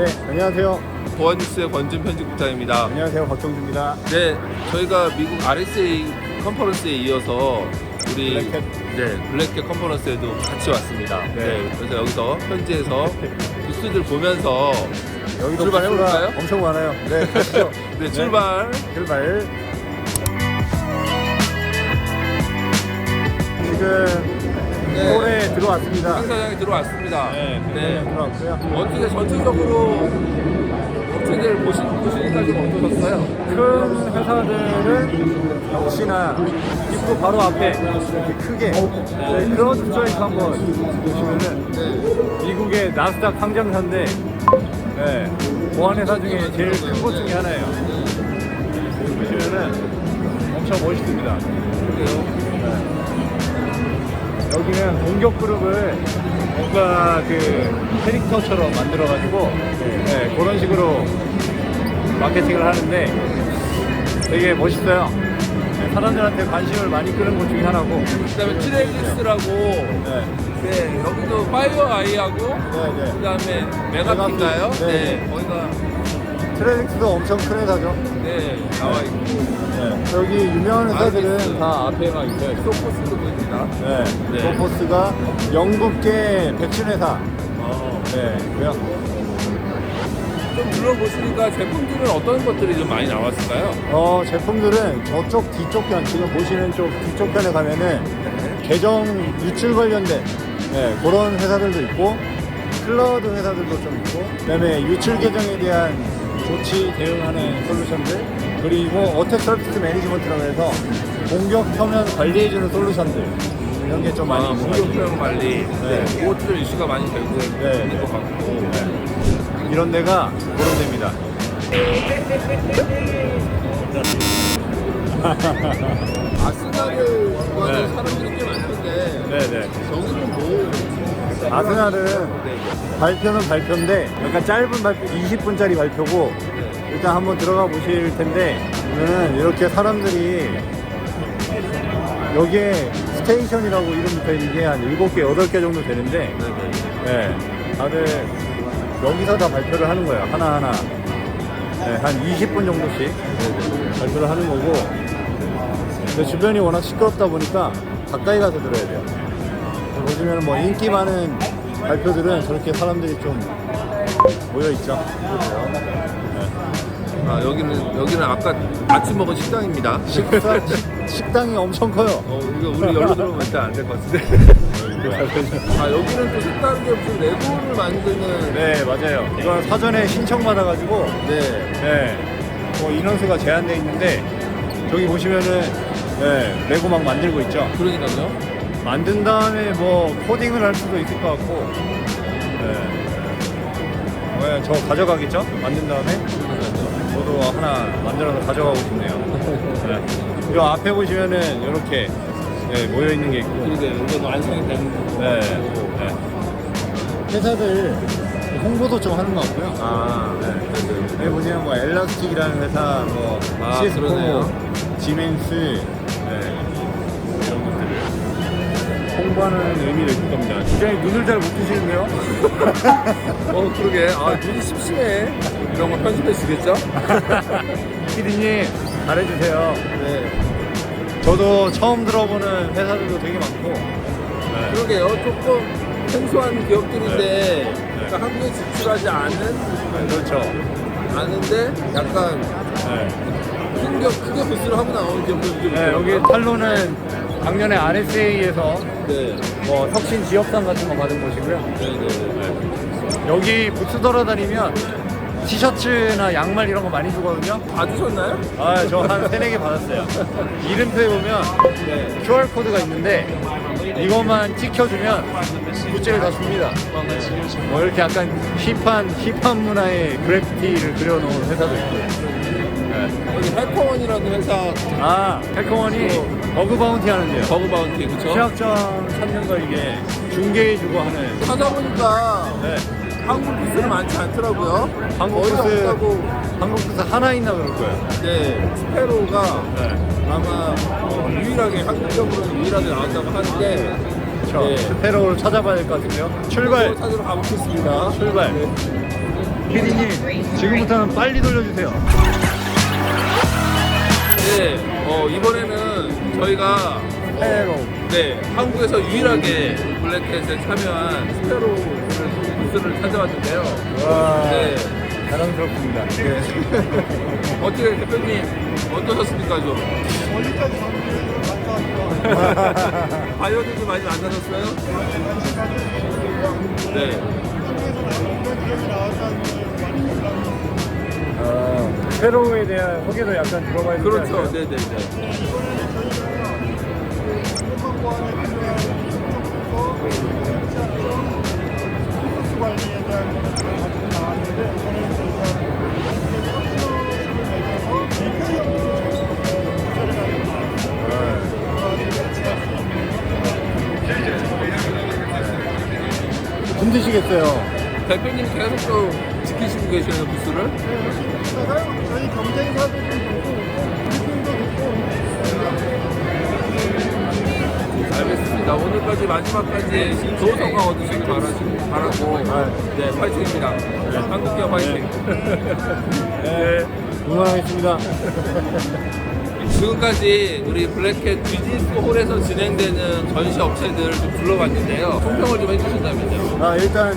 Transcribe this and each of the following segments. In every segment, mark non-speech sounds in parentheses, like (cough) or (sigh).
네, 안녕하세요. 보안뉴스의 권준 편집국장입니다. 안녕하세요. 박정주입니다. 네, 저희가 미국 RSA 컨퍼런스에 이어서 우리 블랙캣. 네, 블랙캣 컨퍼런스에도 같이 왔습니다. 네. 네. 그래서 여기서 현지에서 (laughs) 뉴스들 보면서 여기도 출발해볼까요? 부스가 엄청 많아요. 네, 가시죠. (laughs) 네, 출발. 출발. 지금 네. 들어왔습니다. 행사장에 들어왔습니다. 네, 네. 들어왔고요. 어떻게 전체적으로 업체들 보시, 보시니까 좀 어떠셨어요? 큰 회사들은 역시나 입구 바로 앞에 이렇게 크게 네, 크라우드 스트라이크 한번 보시면은 네. 미국의 나스닥 상장사인데 네, 보안회사 중에 제일 큰것 중에 하나예요. 보시면은 엄청 멋있습니다. 그래요. 여기는 공격 그룹을 뭔가 그 캐릭터처럼 만들어가지고 네, 그런 식으로 마케팅을 하는데 되게 멋있어요. 네, 사람들한테 관심을 많이 끄는 것 중에 하나고. 그다음에 트레일리스라고 네, 네, 여기도 파이어 아이하고 네, 네. 그다음에 메가피인가요? 메가피, 네. 네. 거기가 트레릭스도 엄청 큰 회사죠. 네 나와 있고 네. 여기 유명한 회사들은. 다 앞에가 있어요. 소포스도 보입니다. 네, 네. 소포스가 영국계 백신 회사. 어, 네, 고요 좀 둘러보시니까 제품들은 어떤 것들이 좀 많이 나왔을까요? 어, 제품들은 저쪽 뒤쪽 편, 지금 보시는 쪽 뒤쪽 편에 가면은 계정 유출 관련된 네, 그런 회사들도 있고 클라우드 회사들도 좀 있고 그다음에 유출 계정에 대한 조치 대응하는 솔루션들 그리고 어택 서비스 매니지먼트라고 해서 공격 표면 관리해주는 솔루션들 이런 게 좀 많이 아, 있는 것 공격 같아요. 표현 관리. 네. 네. 그것도 좀 이슈가 많이 되고 네, 있는 네. 것 같고. 이런 데가 그런 데입니다. 아스날을 좋아하는 네. 사람들이 꽤 많던데 네네. 여기는 뭐? 아스날은 네. 발표는 발표인데 약간 짧은 발표 20분짜리 발표고 네. 일단 한번 들어가 보실 텐데 이렇게 사람들이 여기에 스테이션이라고 이름 붙어 있는 게 한 7개, 8개 정도 되는데 네. 다들 여기서 다 발표를 하는 거예요. 하나하나. 네, 한 20분 정도씩 발표를 하는 거고 주변이 워낙 시끄럽다 보니까 가까이 가서 들어야 돼요. 보시면 뭐 인기 많은 발표들은 저렇게 사람들이 좀 모여 있죠. 아 여기는 여기는 아까 아침 먹은 식당입니다. 식사, 식- 식당이 엄청 커요. 어 이거 우리 열로 들어오면 일단 안 될 것 같은데. 아 여기는 또 색다른 게 무슨 레고를 만드는. 네, 맞아요. 이건 사전에 신청받아가지고 네. 네, 뭐 인원수가 제한돼 있는데 저기 보시면은 네, 레고 막 만들고 있죠. 그러니까요. 만든 다음에 뭐 코딩을 할 수도 있을 것 같고, 네, 네, 저 가져가겠죠? 만든 다음에 저도 하나 만들어서 가져가고 싶네요. 네. 이 앞에 보시면은 이렇게 네, 모여 있는 게 있고, 그러게 이건 완성이 된. 네, 네. 회사들 홍보도 좀 하는 것 같고요. 아. 네. 여기 보시면 뭐 엘라스틱이라는 회사, 뭐 아, 시스코, 그러네요. 지멘스 홍보하는 의미를 줄 겁니다. 굉장히 눈을 잘 못 뜨시는데요? (laughs) 어 그러게. 아 눈이 심심해. 이런 거 편집해 주겠죠? (laughs) 피디님 잘해주세요. 네. 저도 처음 들어보는 회사들도 되게 많고 네. 그러게요. 조금 생소한 기업들인데 네. 그러니까 한국에 진출하지 않은 네, 그렇죠. 아는데 약간 네. 큰 기업 크게 부스를 하고 나오는 기업들도 좀 네, 여기 있더라고요. 탈로는 작년에 RSA에서 네. 뭐 혁신 지역상 같은 거 받은 곳이고요. 여기 부스 돌아다니면 티셔츠나 양말 이런 거 많이 주거든요. 봐주셨나요? 아, 저 한 세네 개 받았어요. 이름표에 보면 네. QR 코드가 있는데 이것만 찍혀주면 굿즈를 다 줍니다. 뭐 이렇게 약간 힙한 힙한 문화의 그래피티를 그려놓은 회사도 있고. 네. 여기 해커원이라는 회사 아, 해커원이 버그 바운티 하는데요. 버그 바운티 그쵸? 취약점 찾는 거 이게 중개해주고 하는. 찾아보니까 네. 한국 부스는 많지 않더라고요. 한국 거의 부스 없다고. 한국 부스 하나 있나 그럴 거예요. 네. 스페로가 네. 아마 어, 유일하게 한국적으로는 유일하게 나왔다고 하는데 그렇죠. 네. 스페로를 찾아봐야 될 것 같은데요. 출발. 찾으러 가보겠습니다. 출발. 네. 피디님 지금부터는 빨리 돌려주세요. 네, 어, 이번에는 저희가 페로. 네, 한국에서 유일하게 블랙캣에 참여한 스페로 부스를 찾아왔는데요. 와 네, 자랑스럽습니다. 네. (laughs) 어떻게 대표님 어떠셨습니까 좀? 바이오들도 많이 만나셨어요? 네. 아, 페로에 대한 소개도 약간 들어봐야 되지 그렇죠. 않나요? 네네 네. 관리에 대한 가지고 나왔는데 저는 저희가 힘드시겠어요. 대표님 계속 좀 지키시고 계시는 부스를? 알겠습니다. 오늘까지 마지막까지 좋은 성과 얻으시길 바라시, 바라고 네, 파이팅입니다. 한국 기업 파이팅. 네. 응원하겠습니다. 지금까지 우리 블랙캣 비즈니스 홀에서 진행되는 전시 업체들을 좀 둘러봤는데요. 총평을 좀 해주신다면요. 아, 일단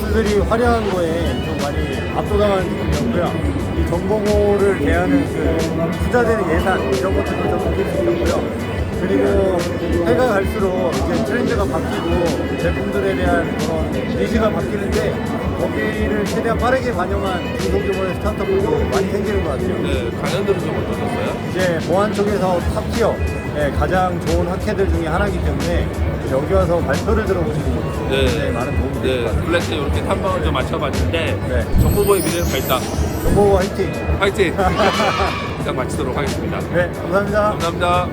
부스들이 화려한 거에 좀 많이 압도당한 느낌이었고요. 이 정보고를 대하는 그 투자되는 예산 이런 것들도 좀 느낄 수 있었고요. 그리고 해가 갈수록 이제 트렌드가 바뀌고 제품들에 대한 그런 니즈가 바뀌는데 거기를 최대한 빠르게 반영한 중소규모의 스타트업들도 많이 생기는 것 같아요. 네, 강연들은 좀 어떠셨어요? 이제 보안 쪽에서 탑티어 네, 가장 좋은 학회들 중에 하나이기 때문에 여기 와서 발표를 들어보시는 것도 굉장히 많은 도움이 될 네, 것 같아요. 블랙캣 이렇게 탐방을 좀 맞춰봤는데 네. 정보보의 미래는 밝다. 정보 화이팅! 파이팅! (laughs) 일단 마치도록 하겠습니다. 네, 감사합니다. 감사합니다.